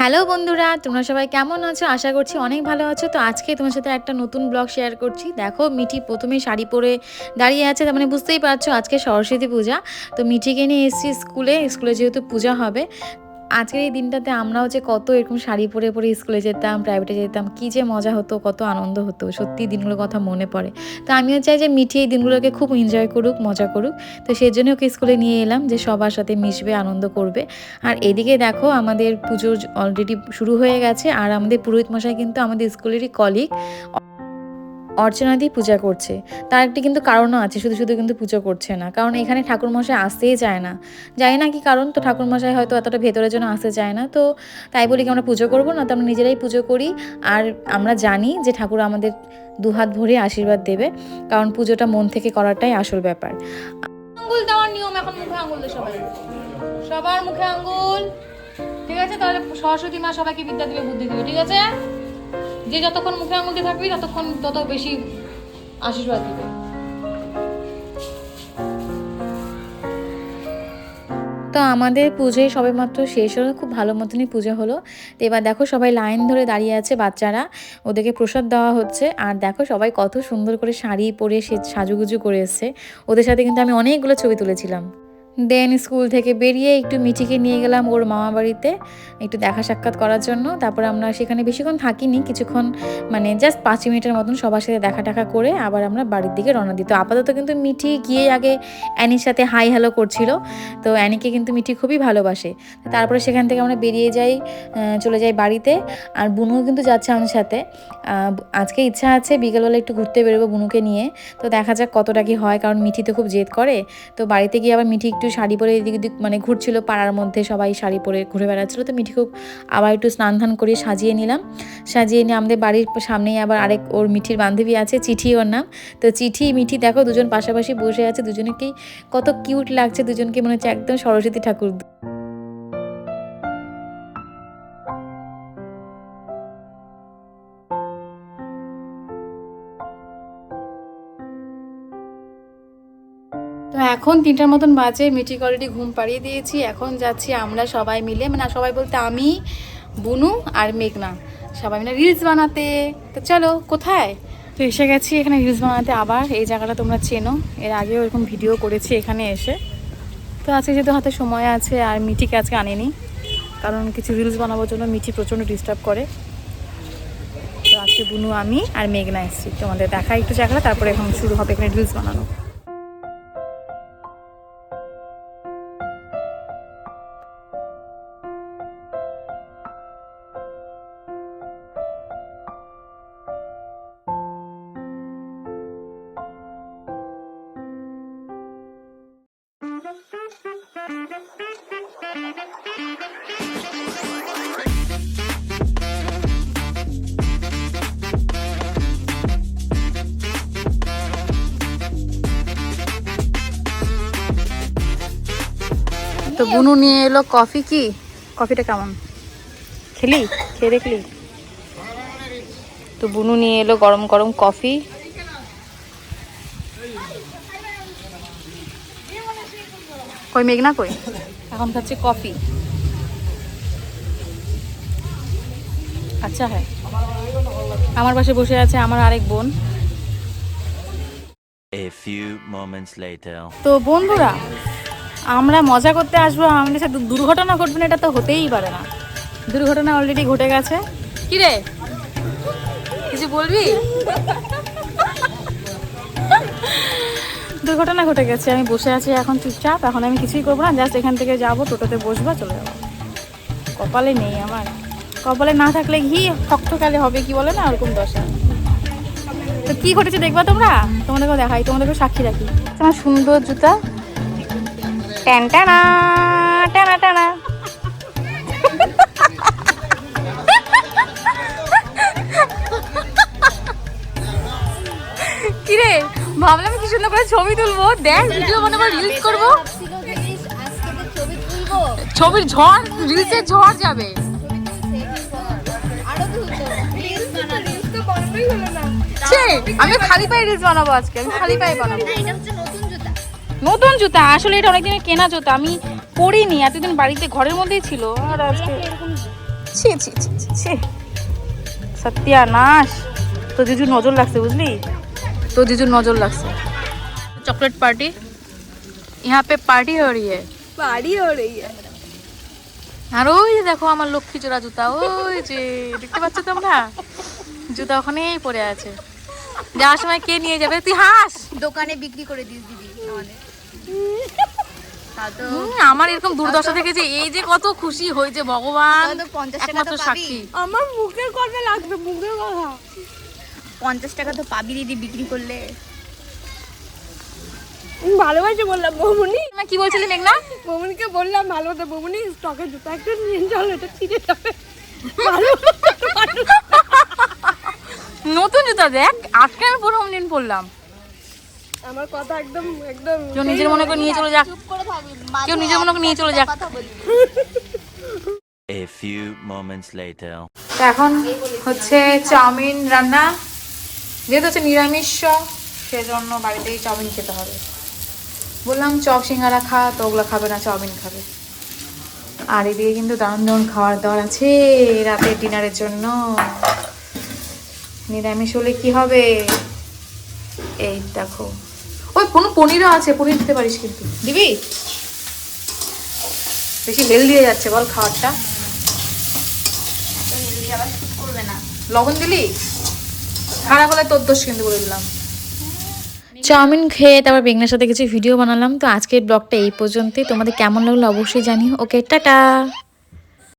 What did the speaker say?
Hello বন্ধুরা, তোমরা সবাই কেমন আছো? আশা করছি অনেক ভালো আছো। তো আজকে তোমার সাথে একটা নতুন ব্লগ শেয়ার করছি। দেখো, মিঠি প্রথমে শাড়ি পরে দাঁড়িয়ে আছে, তার মানে বুঝতেই পারছ আজকে সরস্বতী পূজা। তো মিঠিকে নিয়ে এসেছি স্কুলে স্কুলে যেহেতু পূজা হবে আজকের এই দিনটাতে আমরাও যে কত এরকম শাড়ি পরে পরে স্কুলে যেতাম প্রাইভেটে যেতাম, কী যে মজা হতো, কত আনন্দ হতো। সত্যি দিনগুলোর কথা মনে পড়ে। তো আমিও চাই যে মিঠি এই দিনগুলোকে খুব এনজয় করুক, মজা করুক। তো সেই জন্য ওকে স্কুলে নিয়ে এলাম যে সবার সাথে মিশবে, আনন্দ করবে। আর এদিকে দেখো আমাদের পুজো অলরেডি শুরু হয়ে গেছে। আর আমাদের পুরোহিত মশাই কিন্তু আমাদের স্কুলেরই কলিগ অর্চনাদি পূজা করছে। তার একটি কিন্তু কারণও আছে, শুধু শুধু কিন্তু পুজো করছে না। কারণ এখানে ঠাকুরমশাই আসতেই চায় না। জানি না কি কারণ, তো ঠাকুরমশাই হয়তো এতটা ভেতরের জন্য আসতে চায় না। তো তাই বলি কি আমরা পুজো করব না, তো আমরা নিজেরাই পুজো করি। আর আমরা জানি যে ঠাকুর আমাদের দুহাত ভরে আশীর্বাদ দেবে, কারণ পুজোটা মন থেকে করাটাই আসল ব্যাপার। আঙ্গুল দেওয়ার নিয়ম এখন মুখে আঙ্গুল সবাই। সবার মুখে আঙ্গুল। ঠিক আছে? তাহলে সরস্বতী মা সবাইকে বিদ্যা দিবে, বুদ্ধি দিবে, ঠিক আছে? যে যতক্ষণ মুখে আঙুল থাকবি, ততক্ষণ তত বেশি আশীর্বাদ দিবে। তো আমাদের পুজোয় সবে মাত্র শেষ হলো, খুব ভালো মতনই পুজো হলো। তো এবার দেখো সবাই লাইন ধরে দাঁড়িয়ে আছে বাচ্চারা, ওদেরকে প্রসাদ দেওয়া হচ্ছে। আর দেখো সবাই কত সুন্দর করে শাড়ি পরে সে সাজুগুজু করে এসছে। ওদের সাথে কিন্তু আমি অনেকগুলো ছবি তুলেছিলাম। দেন স্কুল থেকে বেরিয়ে একটু মিঠিকে নিয়ে গেলাম ওর মামা বাড়িতে, একটু দেখা সাক্ষাৎ করার জন্য। তারপর আমরা সেখানে বেশিক্ষণ থাকিনি, কিছুক্ষণ মানে জাস্ট পাঁচ মিনিটের মতন সবার সাথে দেখা টাকা করে আবার আমরা বাড়ির দিকে রওনা দিত আপাতত কিন্তু মিঠি গিয়ে আগে অ্যানির সাথে হাই হ্যালো করছিল। তো অ্যানিকে কিন্তু মিঠি খুবই ভালোবাসে। তারপরে সেখান থেকে আমরা বেরিয়ে যাই চলে যাই বাড়িতে। আর বুনুও কিন্তু যাচ্ছে আমার সাথে। আজকে ইচ্ছা আছে বিকেলবেলা একটু ঘুরতে বেরোবো বুনুকে নিয়ে। তো দেখা যাক কতটা কি হয়, কারণ মিঠি তো খুব জেদ করে। তো বাড়িতে গিয়ে আবার মিঠি একটু শাড়ি পরে এদিক ওদিক মানে ঘুরছিল পাড়ার মধ্যে সবাই শাড়ি পরে ঘুরে বেড়াচ্ছিলো, তো মিঠি খুব আবার একটু স্নান ধান করে সাজিয়ে নিলাম। সাজিয়ে নিয়ে আমাদের বাড়ির সামনেই আবার আরেক ওর মিঠির বান্ধবী আছে, চিঠি ওর নাম। তো চিঠি, মিঠি দেখো দুজন পাশাপাশি বসে আছে, দুজনকেই কত কিউট লাগছে, দুজনকে মনে হচ্ছে একদম সরস্বতী ঠাকুর। তো এখন তিনটার মতন বাজে মিঠিক অলরেডি ঘুম পাড়িয়ে দিয়েছি। এখন যাচ্ছি আমরা সবাই মিলে মানে সবাই বলতে আমি, বুনু আর মেঘনা। সবাই মিলে রিলস বানাতে। তো চলো, কোথায়? তো এসে গেছি এখানে রিলস বানাতে আবার। এই জায়গাটা তোমরা চেনো। এর আগেও এরকম ভিডিও করেছি এখানে এসে। তো আজকে যেহেতু হাতে সময় আছে আর মিঠিকে আজকে আনিনি, কারণ কিছু রিলস বানাবার জন্য মিঠি প্রচণ্ড ডিস্টার্ব করে। তো আজকে বুনু, আমি আর মেঘনা এসেছি। তোমাদের দেখা একটু জায়গাটা, তারপরে এখন শুরু হবে এখানে রিলস বানানো। তো বুনু নিয়ে এলো কফি কি? কফিটা কেমন? খেলি? খেয়ে দেখলি? তো বুনু নিয়ে এলো গরম গরম কফি। কই মেঘনা কই? এখন খাচ্ছে কফি। আচ্ছা হ্যাঁ। আমার পাশে বসে আছে আমার আরেক বোন। তো বন্ধুরা আমরা মজা করতে আসব, আমাদের সাথে দুর্ঘটনা ঘটবে না, এটা তো হতেই পারে না। দুর্ঘটনা অলরেডি ঘটে গেছে। কি রে? কিছু বলবি? দুর্ঘটনা ঘটে গেছে, আমি বসে আছি এখন চুপচাপ, এখন আমি কিছুই করব না জাস্ট এখান থেকে যাব, টোটোতে বসবো, চলে যাব। কপালে নেই আমার। কপালে না থাকলে ঘি ঠকঠকালে হবে কি বলে না, ওরকম দশা। তো কি ঘটেছে দেখবা তোমরা? তোমাদেরকে দেখাই তোমাদেরকে সাক্ষী রাখি। তোমার সুন্দর জুতা ট্যান টানা টানা কিরে, ভাবলাম কি সুন্দর করে ছবি তুলবো। দেখ ভিডিও বানাবো রিলস করব। ছবির ঝড় রিলসের ঝড় যাবে। আমি খালি পায়ে রিলস বানাবো আজকে, আমি খালি পায়ে বানাবো। নতুন জুতা নতুন জুতা আসলে এটা অনেকদিনের কেনা জুতা আমি পরিনি এতদিন বাড়িতে ঘরের মধ্যেই ছিল আর আজকে ছি ছি ছি ছি ছি সত্যানাশ তো জিজুর নজর লাগছে বুঝলি তো জিজুর নজর লাগছে চকলেট পার্টি यहाँ पे पार्टी हो रही है বাড়ি हो रही है আর ওই যে দেখো আমার লক্ষ্মী জোড়া জুতা ওই যে দেখতে পাচ্ছ তোমরা জুতা ওখানেই পড়ে আছে যাওয়ার সময় কে নিয়ে যাবে তুই হাস দোকানে বিক্রি করে দিস দিদি আমাদের তা তো হুম, আমার এরকম দুর্দশা থেকে যে এই যে কত খুশি হয়েছে ভগবান তাহলে তো 50 টাকা একমাত্র তো সাক্ষী। আমার মুখের কথা লাগবে মুখের কথা। পঞ্চাশ টাকা তো পাবি দিদি বিক্রি করলে। ভালোবাসে বললাম বৌমনি। না কি বলছিলি মেঘনা? বৌমনিকে বললাম ভালো কথা বৌমনি স্টকে জুতা একটা নিয়ে চলো এটা ছিঁড়ে যাবে। ভালো নতুন জুতা দেখ আজকে আমি প্রথম দিন পরলাম। আমার কথা একদম একদম কেউ নিজের মনে করে নিয়ে চলে যাক। চুপ করে থাকবি কেউ নিজের মনে করে নিয়ে চলে যাক। A few moments later. এখন হচ্ছে চাউমিন রান্না। যেহেতু হচ্ছে নিরামিষ সেজন্য বাড়িতেই চাউমিন খেতে হবে। বললাম চপ সিঙ্গারা খা তো ওগুলো খাবে না চাউমিন খাবে। আর এদিকে কিন্তু দারুণ দারুণ খাওয়ার দাওয়ার আছে রাতের ডিনারের জন্য। নিরামিষ হলে কি হবে? এই দেখো। ওই কোনো পনিরও আছে, পনির দিতে পারিস কিন্তু। দিবি? বেশি হেলদি হয়ে যাচ্ছে, বল খাবারটা। লবণ দিলি? খারাপ হলে তোর দোষ কিন্তু বলে দিলাম। চাউমিন খেয়ে তারপর বেগনার সাথে কিছু ভিডিও বানালাম। তো আজকের ব্লগটা এই পর্যন্তই। তোমাদের কেমন লাগল অবশ্যই জানিও। Okay, tata.